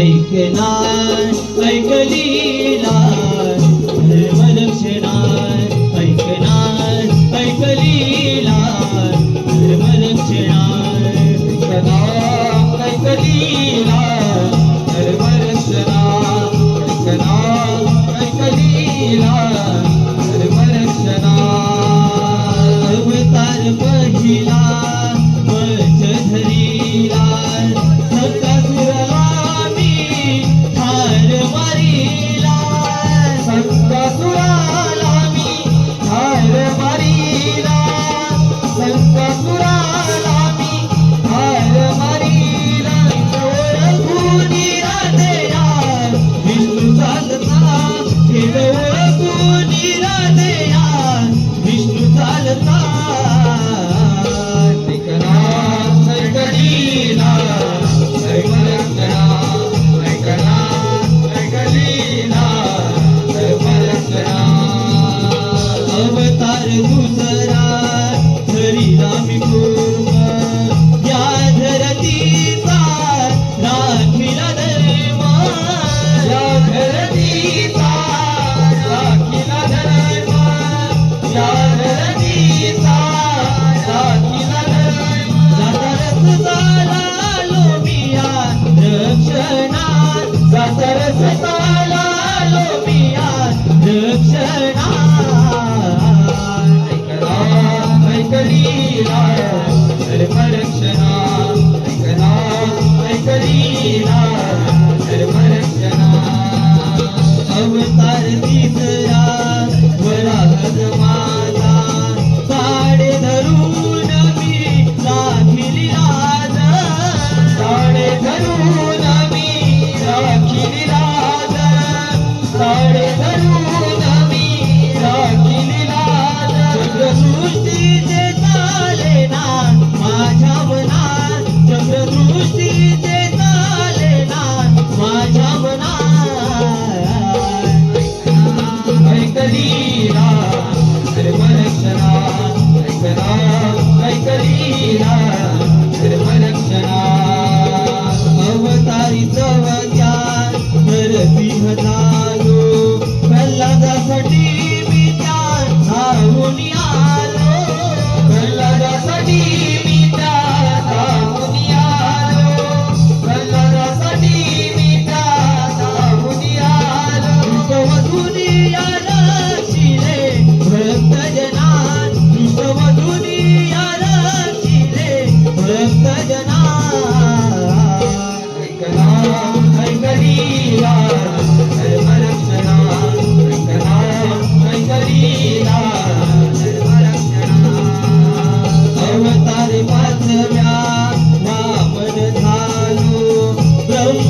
ऐकणार ऐकलीला धर्मलक्षणार ऐकणार ऐकलीला धर्मलक्षणार सदा Yes,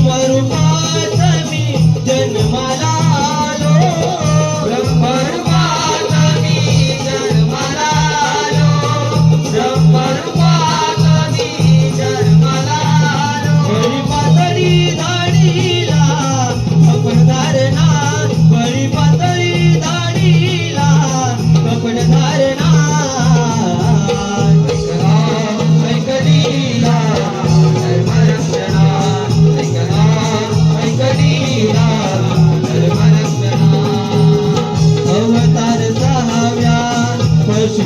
عمر فاطمي جنب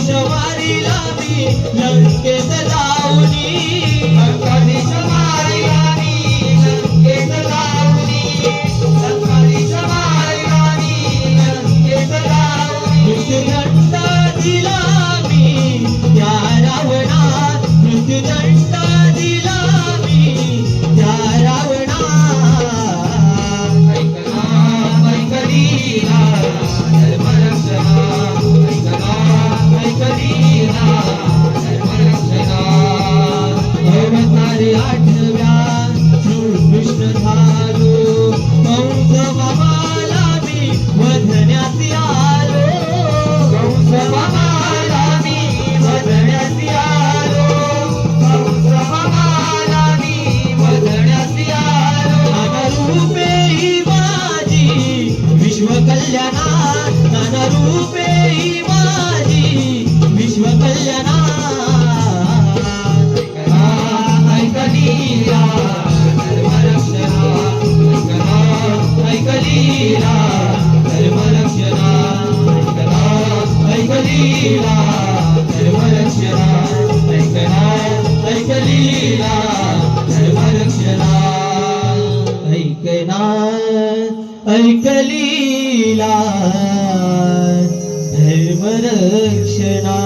शवारी लावी लंकेत लावली अक्कानी शवारी लावी लंकेत लावली अक्कानी शवारी लावी लंकेत लावली हरी आठव्या विष्णू ऐक धर्मरक्षणा